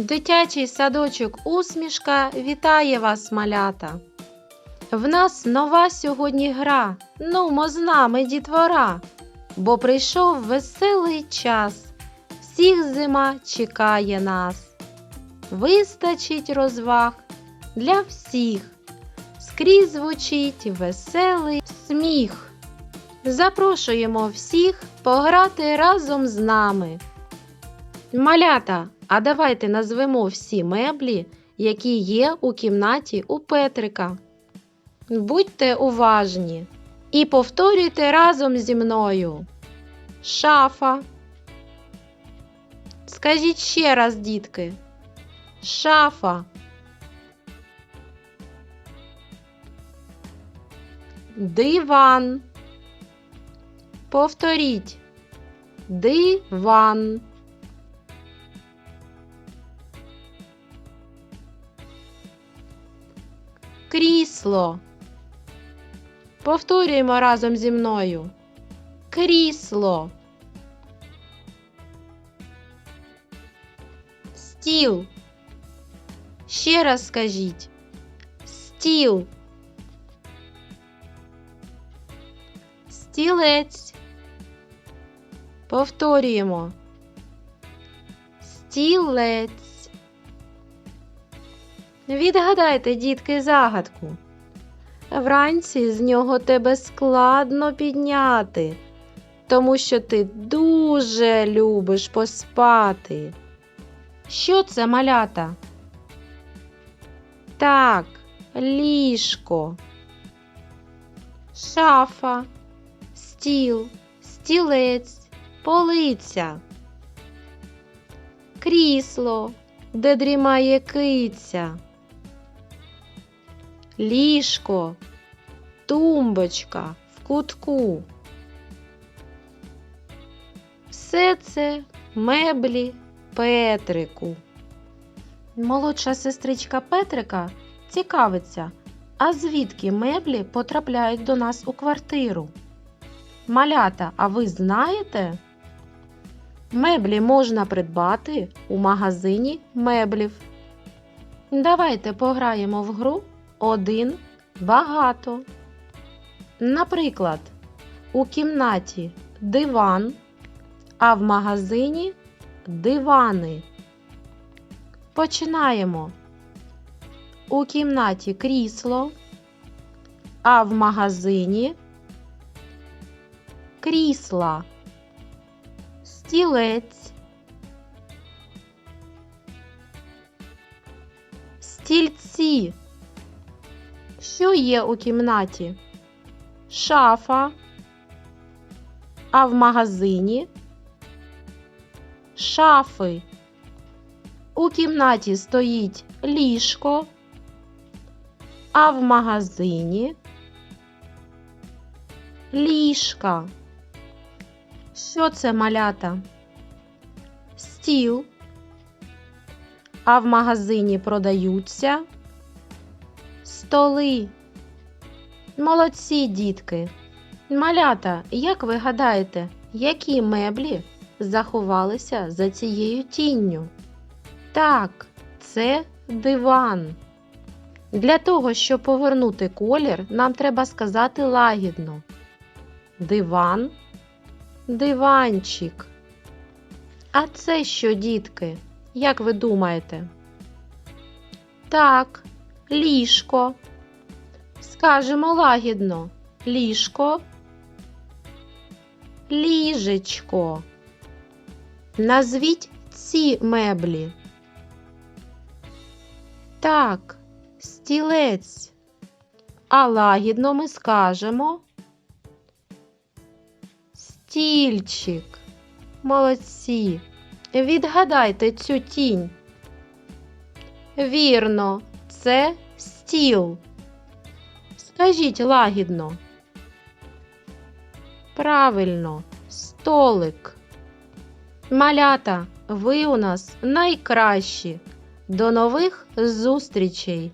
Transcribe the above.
Дитячий садочок усмішка вітає вас, малята. В нас нова сьогодні гра. Нумо з нами дітвора, бо прийшов веселий час. Всіх зима чекає нас. Вистачить розваг для всіх. Скрізь звучить веселий сміх. Запрошуємо всіх пограти разом з нами. Малята, а давайте назвемо всі меблі, які є у кімнаті у Петрика. Будьте уважні і повторюйте разом зі мною. Шафа. Скажіть ще раз, дітки. Шафа. Диван. Повторіть. Диван. Крісло. Повторюємо разом зі мною. Крісло. Стіл. Ще раз скажіть. Стіл. Стілець. Повторюємо. Стілець. Відгадайте, дітки, загадку. Вранці з нього тебе складно підняти, тому що ти дуже любиш поспати. Що це малята? Так, ліжко, шафа, стіл, стілець, полиця, крісло, де дрімає киця ліжко, тумбочка в кутку. Все це меблі Петрику. Молодша сестричка Петрика цікавиться, а звідки меблі потрапляють до нас у квартиру? Малята, а ви знаєте? Меблі можна придбати у магазині меблів. Давайте пограємо в гру один багато. Наприклад, у кімнаті диван, а в магазині дивани. Починаємо. У кімнаті крісло, а в магазині крісла, стілець, стільці. Що є у кімнаті? Шафа, а в магазині шафи. У кімнаті стоїть ліжко, а в магазині ліжка. Що це малята? Стіл, а в магазині продаються столи. Молодці, дітки. Малята, як ви гадаєте, які меблі заховалися за цією тінню? Так, це диван. Для того, щоб повернути колір, нам треба сказати лагідно. Диван, диванчик. А це що, дітки? Як ви думаєте? Так, ліжко. Скажемо лагідно ліжко, ліжечко. Назвіть ці меблі. Так, стілець. А лагідно ми скажемо стільчик. Молодці. Відгадайте цю тінь. Вірно, це стіл. Скажіть лагідно. Правильно, столик. Малята, ви у нас найкращі. До нових зустрічей!